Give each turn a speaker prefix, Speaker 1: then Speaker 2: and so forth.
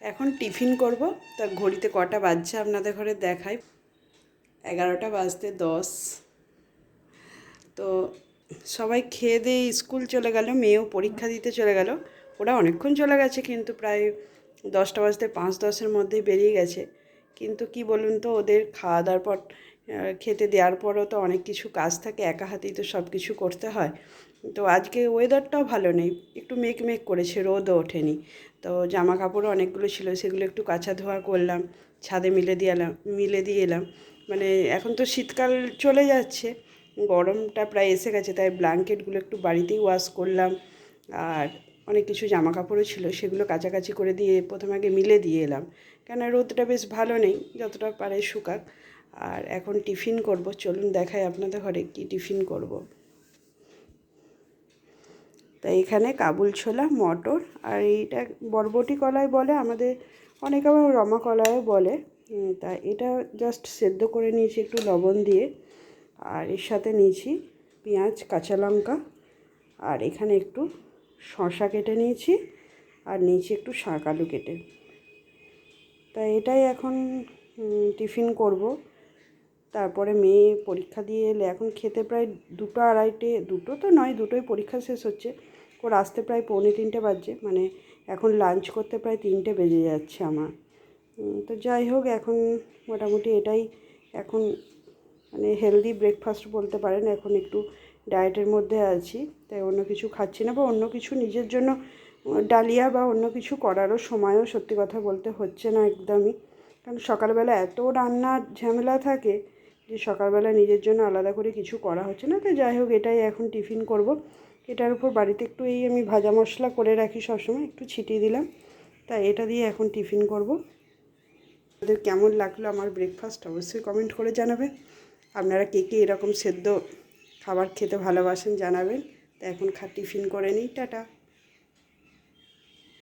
Speaker 1: এখন টিফিন করব। তা ঘড়িতে কটা বাজছে আপনাদের ঘরে দেখাই। এগারোটা বাজতে দশ। তো সবাই খেয়ে দিয়ে স্কুল চলে গেল, মেয়েও পরীক্ষা দিতে চলে গেল। ওরা অনেকক্ষণ চলে গেছে, কিন্তু প্রায় দশটা বাজতে পাঁচ দশের মধ্যেই বেরিয়ে গেছে। কিন্তু কি বলুন তো, ওদের খাওয়া দাওয়ার পর খেতে দেওয়ার পরও তো অনেক কিছু কাজ থাকে, একা হাতেই তো সব কিছু করতে হয়। তো আজকে ওয়েদারটাও ভালো নেই, একটু মেঘ মেঘ করেছে, রোদও ওঠেনি। তো জামা কাপড়ও অনেকগুলো ছিল, সেগুলো একটু কাচা ধোয়া করলাম, ছাদে মিলে দিয়ে এলাম মিলে দিয়ে এলাম। মানে এখন তো শীতকাল চলে যাচ্ছে, গরমটা প্রায় এসে গেছে, তাই ব্ল্যাঙ্কেটগুলো একটু বাড়িতেই ওয়াশ করলাম। আর অনেক কিছু জামা কাপড়ও ছিল, সেগুলো কাছাকাছি করে দিয়ে প্রথমে আগে মিলে দিয়ে এলাম। কেন রোদটা বেশ ভালো নেই, যতটা পারে শুকাক। আর এখন টিফিন করব। চলুন দেখাই আপনাদের ঘরে কি টিফিন করব। তাই এখানে কাবুল ছোলা, মটর আর এইটা বরবটি কলাই বলে, আমাদের অনেক আবার রমা কলাইও বলে। তা এটা জাস্ট সেদ্ধ করে নিয়েছি একটু লবণ দিয়ে। আর এর সাথে নিয়েছি পেঁয়াজ, কাঁচা লঙ্কা আর এখানে একটু শসা কেটে নিয়েছি আর নিয়েছি একটু শাক আলু কেটে। তা এটাই এখন টিফিন করব। তারপরে মেয়ে পরীক্ষা দিয়ে এলে এখন খেতে প্রায় দুটো আড়াইটে, দুটো তো নয়, দুটোই পরীক্ষা শেষ হচ্ছে। ওর আসতে প্রায় পৌনে তিনটে বাজছে মানে এখন লাঞ্চ করতে প্রায় তিনটে বেজে যাচ্ছে আমার। তো যাই হোক, এখন মোটামুটি এটাই। এখন মানে হেলদি ব্রেকফাস্ট বলতে পারেন, এখন একটু ডায়েটের মধ্যে আছি। তাই অন্য কিছু খাচ্ছি না বা অন্য কিছু নিজের জন্য ডালিয়া বা অন্য কিছু করারও সময়ও সত্যি কথা বলতে হচ্ছে না একদমই। কারণ সকালবেলা এত রান্নার ঝামেলা থাকে যে সকালবেলা নিজের জন্য আলাদা করে কিছু করা হচ্ছে না, তো যাই হোক এটাই এখন টিফিন করব। এটার উপর বাড়িতে একটু এই আমি ভাজা মশলা করে রাখি সবসময়, একটু ছিটিয়ে দিলাম। তাই এটা দিয়ে এখন টিফিন করব। আপনাদের কেমন লাগল আমার ব্রেকফাস্ট অবশ্যই কমেন্ট করে জানাবেন আপনারা কে কে এরকম সেদ্ধ খাবার খেতে ভালোবাসেন জানাবেন। তা এখন খা টিফিন করে নিই, টাটা।